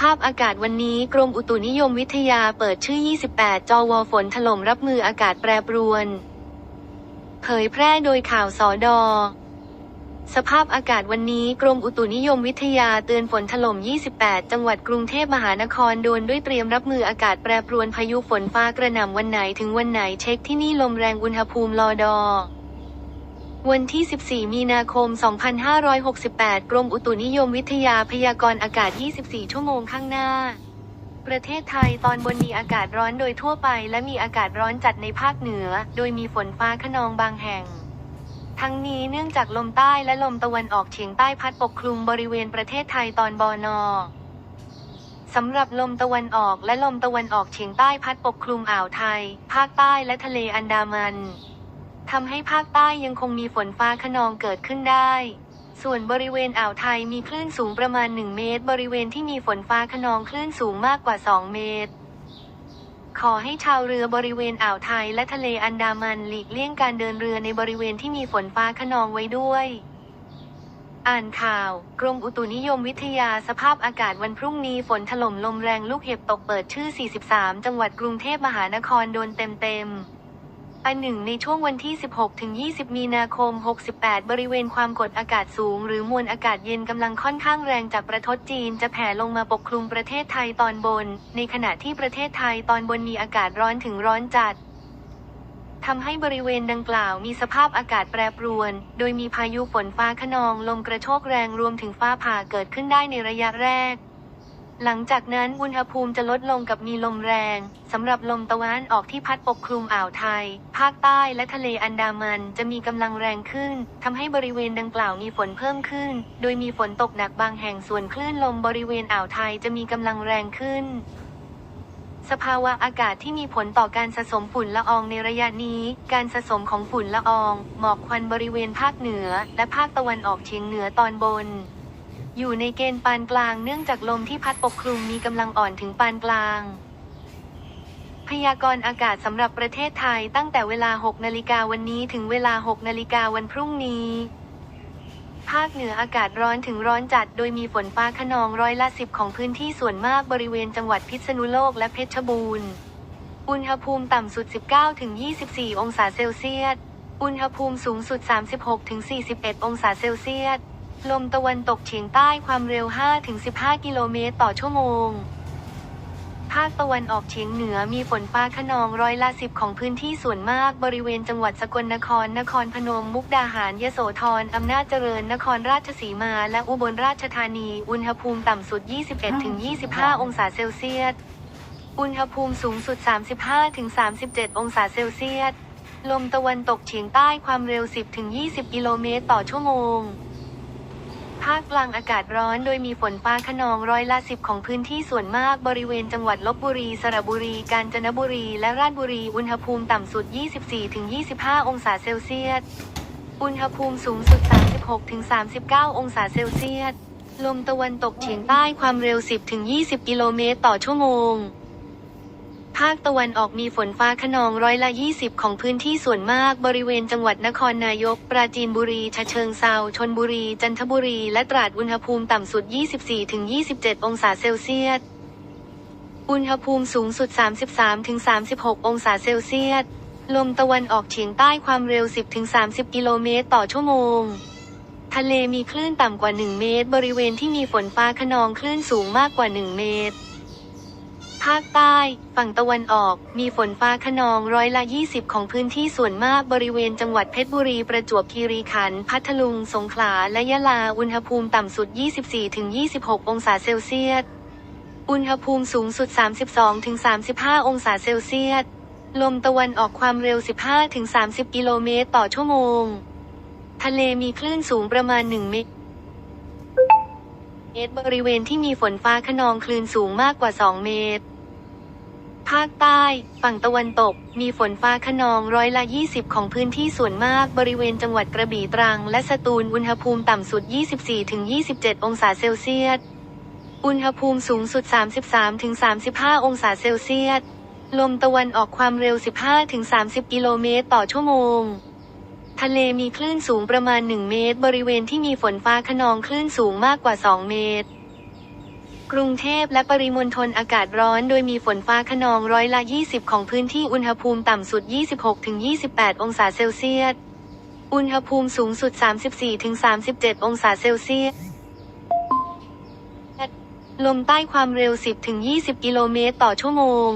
ภาพอากาศวันนี้กรมอุตุนิยมวิทยาเปิดชื่อ 28จวฝนถล่มรับมืออากาศแปรปรวน เผยแพร่โดยข่าวสอดอ สภาพอากาศวันนี้กรมอุตุนิยมวิทยาเตือนฝนถล่ม 28 จังหวัดกรุงเทพมหานครโดนด้วยเตรียมรับมืออากาศแปรปรวนพายุฝนฟ้ากระหน่ำวันไหนถึงวันไหนเช็คที่นี่ลมแรงอุณหภูมิรอดอ วันที่ 14 มีนาคม 2568 กรมอุตุนิยมวิทยาพยากรณ์อากาศ 24 ชั่วโมงข้างหน้า ประเทศไทยตอนบนมีอากาศร้อนโดยทั่วไป และมีอากาศร้อนจัดในภาคเหนือ โดยมีฝนฟ้าขนองบางแห่ง ทั้งนี้เนื่องจากลมใต้และลมตะวันออกเฉียงใต้พัดปกคลุมบริเวณประเทศไทยตอนบอนอสำหรับลมตะวันออกและลมตะวันออกเฉียงใต้พัดปกคลุมอ่าวไทย ภาคใต้และทะเลอันดามัน ทำให้ภาคใต้ยังคงมีฝนฟ้าขนองเกิดขึ้นได้ ส่วนบริเวณอ่าวไทยมีคลื่นสูงประมาณ 1 เมตร บริเวณที่มีฝนฟ้าขนองคลื่นสูงมากกว่า 2 เมตร ขอให้ชาวเรือบริเวณอ่าวไทยและทะเลอันดามันหลีกเลี่ยงการเดินเรือในบริเวณที่มีฝนฟ้าขนองไว้ด้วย อ่านข่าว กรมอุตุนิยมวิทยาสภาพอากาศวันพรุ่งนี้ฝนถล่มลมแรงลูกเห็บตกเปิดชื่อ 43 จังหวัดกรุงเทพมหานครโดนเต็มๆ อันหนึ่งในช่วงวันที่ 16ถึง20 มีนาคม 68 บริเวณความกดอากาศสูง หรือมวลอากาศเย็นกำลังค่อนข้างแรงจากประเทศจีนจะแผ่ลงมาปกคลุมประเทศไทยตอนบน ในขณะที่ประเทศไทยตอนบนมีอากาศร้อนถึงร้อนจัดทำให้บริเวณดังกล่าวมีสภาพอากาศแปรปรวน โดยมีพายุฝนฟ้าขนองลมกระโชกแรงรวมถึงฟ้าผ่าเกิดขึ้นได้ในระยะแรก หลังจากนั้นอุณหภูมิจะลดลงกับมีลมแรงสำหรับลมตะวันออกที่พัดปกคลุมอ่าวไทย ภาคใต้และทะเลอันดามันจะมีกำลังแรงขึ้นทำให้บริเวณดังกล่าวมีฝนเพิ่มขึ้น โดยมีฝนตกหนักบางแห่งส่วนคลื่นลมบริเวณอ่าวไทยจะมีกำลังแรงขึ้นสภาวะอากาศที่มีผลต่อการสะสมฝุ่นละอองในระยะนี้ การสะสมของฝุ่นละออง หมอกควันบริเวณภาคเหนือ และภาคตะวันออกเฉียงเหนือตอนบน อยู่ในเกณฑ์ปานกลางเนื่องจากลมที่พัดปกคลุมมีกำลังอ่อนถึงปานกลาง พยากรณ์อากาศสำหรับประเทศไทยตั้งแต่เวลา 6 นาฬิกาวันนี้ถึงเวลา 6 นาฬิกาวันพรุ่งนี้ ภาคเหนืออากาศร้อนถึงร้อนจัด โดยมีฝนฟ้าขนองร้อยละสิบของพื้นที่ส่วนมากบริเวณจังหวัดพิษณุโลกและเพชรบูรณ์ อุณหภูมิต่ำสุด 19-24 องศาเซลเซียส อุณหภูมิสูงสุด 36-41 องศาเซลเซียส ลมตะวันตกเฉียงใต้ความเร็ว 5-15 กิโลเมตรต่อชั่วโมง ภาคตะวันออกเฉียงเหนือมีฝนฟ้าขนองร้อยละสิบของพื้นที่ส่วนมากบริเวณจังหวัดสกลนคร นครพนม มุกดาหาร ยโสธร อำนาจเจริญ นครราชสีมา และอุบลราชธานี อุณหภูมิต่ำสุด 21-25 องศาเซลเซียส อุณหภูมิสูงสุด 35-37 องศาเซลเซียส ลมตะวันตกเฉียงใต้ความเร็ว 10-20 กิโลเมตรต่อชั่วโมง ภาคกลางอากาศร้อนโดยมีฝนฟ้าขนองร้อยละสิบของพื้นที่ส่วนมากบริเวณจังหวัดลบบุรี สระบุรี กาญจนบุรี และราชบุรี อุณหภูมิต่ำสุด 24-25 องศาเซลเซียส อุณหภูมิสูงสุด 36-39 องศาเซลเซียส ลมตะวันตกเฉียงใต้ความเร็ว 10-20 กิโลเมตรต่อชั่วโมง ภาคตะวันออกมีฝนฟ้าขนองร้อยละ 20 ของพื้นที่ส่วนมากบริเวณจังหวัดนครนายก ปราจีนบุรีฉะเชิงเซาชนบุรี จันทบุรี และตราดอุณหภูมิต่ำสุด 24-27 องศาเซลเซียส อุณหภูมิสูงสุด 33-36 องศาเซลเซียส ลมตะวันออกเฉียงใต้ความเร็ว 10-30 กิโลเมตรต่อชั่วโมงทะเลมีคลื่นต่ำกว่า 1 เมตร บริเวณที่มีฝนฟ้าขนองคลื่นสูงมากกว่า 1 เมตร ภาคใต้ ฝั่งตะวันออก มีฝนฟ้าขนองร้อยละ 20 ของพื้นที่ส่วนมากบริเวณจังหวัดเพชรบุรี ประจวบคีรีขันธ์พัทลุง สงขลา และยะลา อุณหภูมิต่ำสุด 24-26 องศาเซลเซียส อุณหภูมิสูงสุด 32-35 องศาเซลเซียส ลมตะวันออกความเร็ว 15-30 กิโลเมตรต่อชั่วโมง ทะเลมีคลื่นสูงประมาณ 1 เมตรเมตรบริเวณที่มีฝนฟ้าขนองคลื่นสูงมากกว่า 2 เมตร ภาคใต้ ฝั่งตะวันตก มีฝนฟ้าขนองร้อยละ 20 ของพื้นที่ส่วนมากบริเวณจังหวัดกระบี่ตรัง และสตูลอุณหภูมิต่ำสุด 24-27 องศาเซลเซียส อุณหภูมิสูงสุด 33-35 องศาเซลเซียส ลมตะวันออกความเร็ว 15-30 กิโลเมตรต่อชั่วโมง ทะเลมีคลื่นสูงประมาณ 1 เมตร บริเวณที่มีฝนฟ้าขนองคลื่นสูงมากกว่า 2 เมตร กรุงเทพและปริมณฑลอากาศร้อนโดยมีฝนฟ้าขนองร้อยละ 20 ของพื้นที่อุณหภูมิต่ำสุด 26-28 องศาเซลเซียส อุณหภูมิสูงสุด 34-37 องศาเซลเซียส ลมใต้ความเร็ว 10-20 กิโลเมตรต่อชั่วโมง